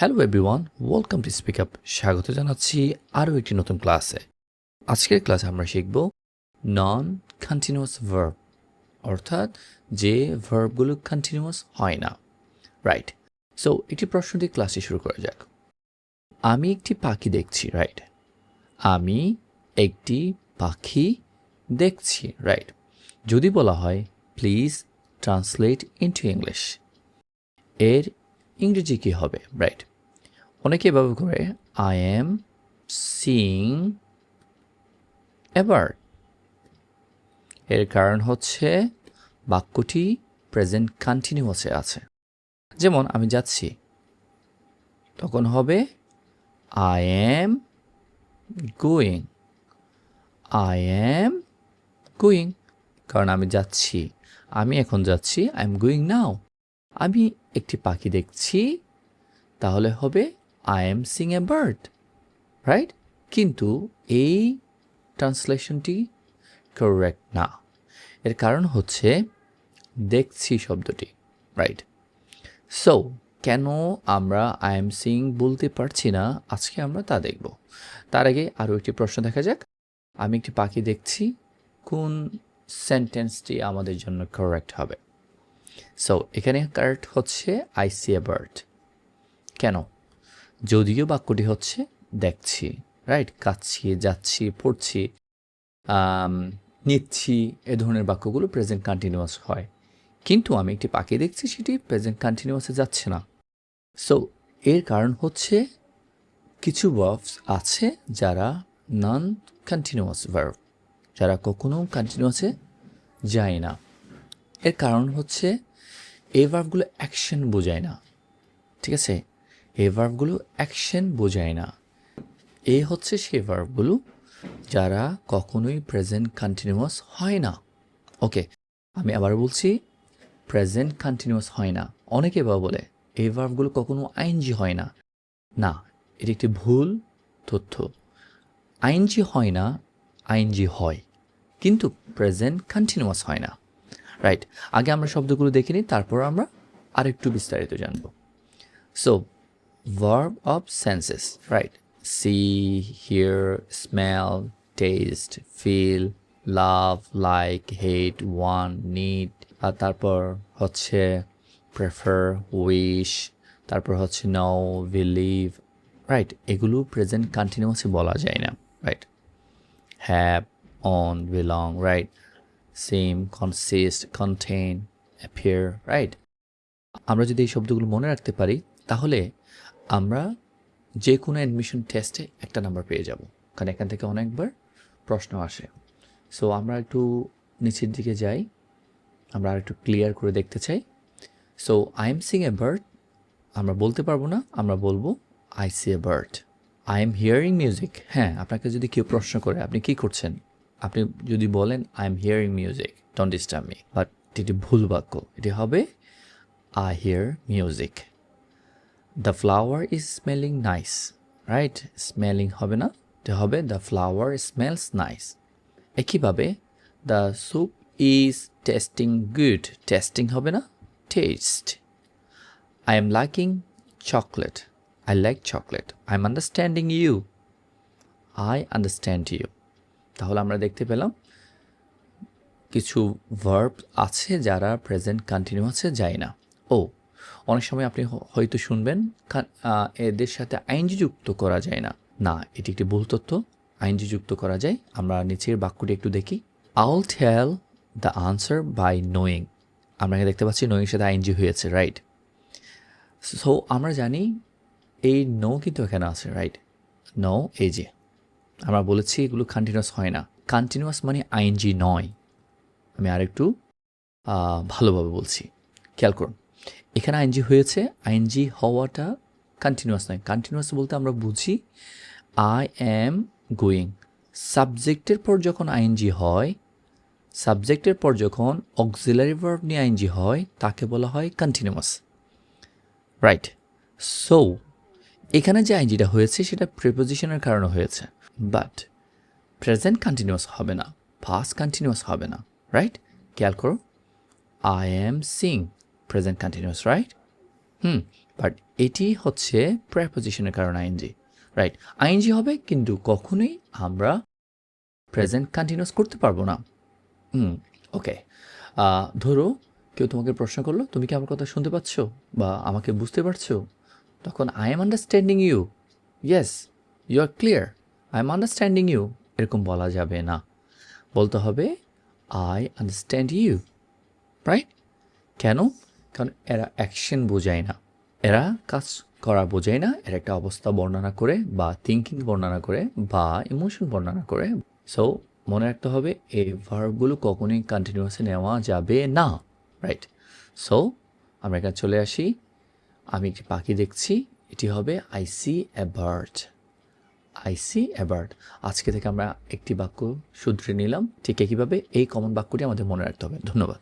Hello everyone welcome to speak up স্বাগত জানাচ্ছি আরও একটি নতুন ক্লাসে। আজকের ক্লাসে আমরা শিখব নন কন্টিনিউয়াস ভার্ব অর্থাৎ যে ভার্বগুলো কন্টিনিউয়াস হয় না। রাইট সো একটি প্রশ্ন দিয়ে ক্লাসটি শুরু করা যাক। আমি একটি পাখি দেখছি রাইট আমি একটি পাখি দেখছি রাইট যদি বলা হয় প্লিজ ট্রান্সলেট ইনটু ইংলিশ এর ইংরেজি কী হবে রাইট অনেকে এভাবে করে আই এম সিং এবার এর কারণ হচ্ছে বাক্যটি প্রেজেন্ট কন্টিনিউয়াসে আছে। যেমন, আমি যাচ্ছি। তখন হবে I am going I am going কারণ, আমি যাচ্ছি। আমি এখন যাচ্ছি। আই এম গোয়িং নাও আমি একটি পাখি দেখছি। তাহলে হবে I am seeing a bird right কিন্তু এই ট্রান্সলেশনটি কারেক্ট না। এর কারণ হচ্ছে দেখছি শব্দটি রাইট সো কেন আমরা আই এম সিং বলতে পারছি না? আজকে আমরা তা দেখব। তার আগে আরও একটি প্রশ্ন দেখা যাক। আমি একটি পাখি দেখছি, কোন সেন্টেন্সটি আমাদের জন্য কারেক্ট হবে? সো এখানে কারেক্ট হচ্ছে আই সি এ বার্ড কেন? যদিও বাক্যটি হচ্ছে দেখছি রাইট কাচ্ছি, যাচ্ছি, পড়ছি নিচ্ছি, এ ধরনের বাক্যগুলো প্রেজেন্ট কন্টিনিউয়াস হয়। কিন্তু আমি একটি পাখি দেখছি, সেটি প্রেজেন্ট কন্টিনিউয়াসে যাচ্ছে না। সো এর কারণ হচ্ছে কিছু ভার্বস আছে যারা নন কন্টিনিউয়াস ভার্ব যারা কখনো কন্টিনিউয়াসে যায় না। এর কারণ হচ্ছে এই ভার্বগুলো অ্যাকশন বোঝায় না, ঠিক আছে? এই ভার্বগুলো অ্যাকশন বোঝায় না। এ হচ্ছে সেই ভার্বগুলো যারা কখনোই প্রেজেন্ট কন্টিনিউয়াস হয় না। ওকে আমি আবার বলছি প্রেজেন্ট কন্টিনিউয়াস হয় না। অনেকে বা বলে, এই ভার্বগুলো কখনো আইনজি হয় না। না, এটি একটি ভুল তথ্য। আইনজি হয় না আইনজি হয়, কিন্তু প্রেজেন্ট কন্টিনিউয়াস হয় না। রাইট আগে আমরা শব্দগুলো দেখে নিই, তারপর আমরা আরেকটু বিস্তারিত জানব। So verb of senses right see hear smell taste feel love like hate want need আর তারপর হচ্ছে প্রেফার উইশ তারপর হচ্ছে নাও বিলিভ রাইট এগুলো প্রেজেন্ট কন্টিনিউয়াসে বলা যায় না right have, on, belong, right? Seem, consist, contain, appear, right? আমরা যদি এই শব্দগুলো মনে রাখতে পারি তাহলে আমরা যে কোনো অ্যাডমিশন টেস্টে একটা নাম্বার পেয়ে যাব। কারণ এখান থেকে অনেকবার প্রশ্ন আসে। সো আমরা একটু নিচের দিকে যাই। আমরা আর একটু ক্লিয়ার করে দেখতে চাই। So I am seeing a bird আমরা বলতে পারব না, আমরা বলব I see a bird I am hearing music হ্যাঁ আপনাকে যদি কেউ প্রশ্ন করে, আপনি কি করছেন? আপনি যদি বলেন I am hearing music don't disturb me but এটি ভুল বাক্য। এটি হবে I hear music the flower is smelling nice right smelling হবে না এটা হবে দ্য ফ্লাওয়ার স্মেলস নাইস একইভাবে the soup is tasting good tasting হবে না taste I am liking chocolate. I like chocolate. I'm understanding you. I understand you. তাহলে আমরা দেখতে পেলাম কিছু ভার্ব আছে যারা প্রেজেন্ট কন্টিনিউয়াসে যায় না ও অনেক সময় আপনি হয়তো শুনবেন এদের সাথে আইনজি যুক্ত করা যায় না। না, এটি একটি ভুল তথ্য। আইনজি যুক্ত করা যায়। আমরা নিচের বাক্যটি একটু দেখি। Owl tell the answer by knowing আমরা দেখতে পাচ্ছি নোয়িং সাথে আইনজি হয়েছে রাইট সো আমরা জানি এই নো কিন্তু এখানে আছে রাইট নো এই যে। আমরা বলেছি এগুলো কন্টিনিউয়াস হয় না। কন্টিনিউয়াস মানে আইনজি নয়। আমি আরেকটু ভালোভাবে বলছি। খেয়াল করুন। এখানে আইনজি হয়েছে আইনজি হওয়াটা কন্টিনিউয়াস নয়। কন্টিনিউয়াস বলতে আমরা বুঝি আই অ্যাম গোয়িং সাবজেক্টের পর যখন আইনজি হয় সাবজেক্টের পর যখন অক্সিলারি ভার্ব নিয়ে আইনজি হয়, তাকে বলা হয় কন্টিনিউয়াস রাইট সো এখানে যে আইনজিটা হয়েছে, সেটা প্রিপোজিশনের কারণে হয়েছে। বাট প্রেজেন্ট কন্টিনিউয়াস হবে না পাস্ট কন্টিনিউয়াস হবে না। রাইট খেয়াল করো। I am seeing present continuous right hmm but এটি হচ্ছে প্রেপোজিশনের কারণে আইএনজি রাইট আইএনজি হবে কিন্তু কখনোই আমরা প্রেজেন্ট কন্টিনিউস করতে পারব না। হুম ওকে ধরো কেউ তোমাকে প্রশ্ন করল, তুমি কি আমার কথা শুনতে পাচ্ছ বা আমাকে বুঝতে পারছ? তখন I am understanding you yes you are clear I am understanding you এরকম বলা যাবে না। বলতে হবে আই আন্ডারস্ট্যান্ড ইউ রাইট কেন? কারণ এরা অ্যাকশন বোঝায় না। এরা কাজ করা বোঝায় না, এরা একটা অবস্থা বর্ণনা করে বা থিঙ্কিং বর্ণনা করে বা ইমোশন বর্ণনা করে। সো মনে রাখতে হবে, এই ভার্বগুলো কখনোই কন্টিনিউয়াসে নেওয়া যাবে না রাইট সো আমরা এখানে চলে আসি। আমি একটি পাখি দেখছি, এটি হবে I see bird I see bird আজকে থেকে আমরা একটি বাক্য শুধরে নিলাম। ঠিক একইভাবে এই কমন বাক্যটি আমাদের মনে রাখতে হবে। ধন্যবাদ।